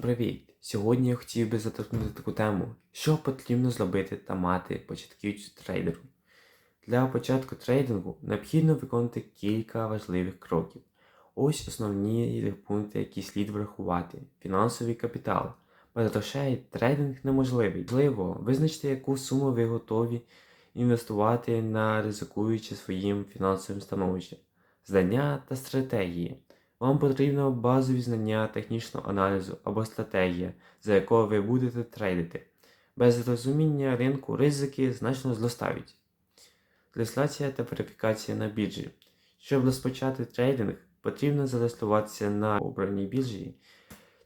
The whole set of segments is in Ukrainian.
Привіт! Сьогодні я хотів би заторкнути таку тему, що потрібно зробити та мати початківцю трейдеру. Для початку трейдингу необхідно виконати кілька важливих кроків. Ось основні пункти, які слід врахувати: фінансовий капітал. Без грошей трейдинг неможливий. Можливо, визначте, яку суму ви готові інвестувати на ризикуючи своїм фінансовим становищем, знання та стратегії. Вам потрібно базові знання технічного аналізу або стратегія, за якою ви будете трейдити. Без розуміння ринку ризики значно зростають. Реєстрація та верифікація на біржі. Щоб розпочати трейдинг, потрібно зареєструватися на обраній біржі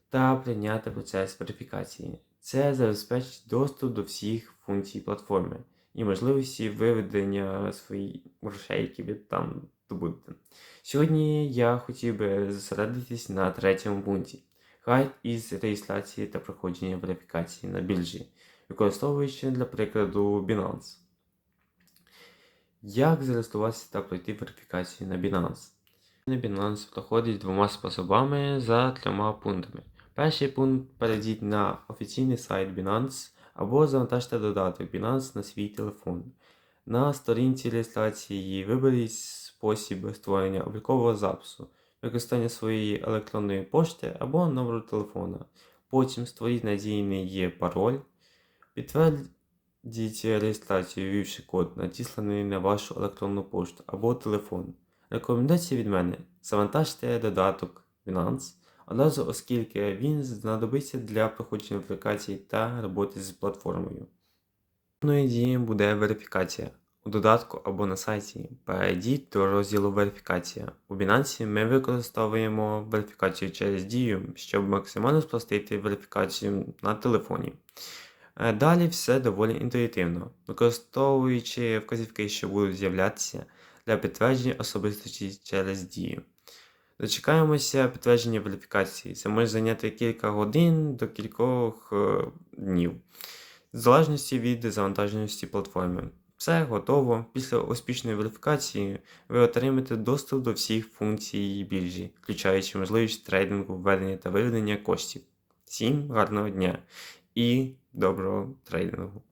та прийняти процес верифікації. Це забезпечить доступ до всіх функцій платформи і можливості виведення своїх грошей, які ви там добудете. Сьогодні я хотів би зосередитись на третьому пункті гайд із реєстрації та проходження верифікації на біржі, використовуючи для прикладу Binance. Як зареєструватися та пройти верифікацію на Binance? На Binance проходить двома способами за трьома пунктами. Перший пункт перейдіть на офіційний сайт Binance або завантажте додаток Binance на свій телефон. На сторінці реєстрації виберіть спосіб створення облікового запису, використання своєї електронної пошти або номеру телефона. Потім створіть надійний пароль, підтвердіть реєстрацію, ввівши код, надісланий на вашу електронну пошту або телефон. Рекомендації від мене: завантажте додаток Binance одразу, оскільки він знадобиться для проходження верифікації та роботи з платформою. Наступною дією буде верифікація. У додатку або на сайті перейдіть до розділу верифікація. У Binance ми використовуємо верифікацію через дію, щоб максимально спростити верифікацію на телефоні. Е, Далі все доволі інтуїтивно, використовуючи вказівки, що будуть з'являтися для підтвердження особистості через дію. Дочекаємося підтвердження верифікації. Це може зайняти кілька годин до кількох е, днів, в залежності від завантаженості платформи. Все готово. Після успішної верифікації ви отримаєте доступ до всіх функцій біржі, включаючи можливість трейдингу, введення та виведення коштів. Всім гарного дня і доброго трейдингу!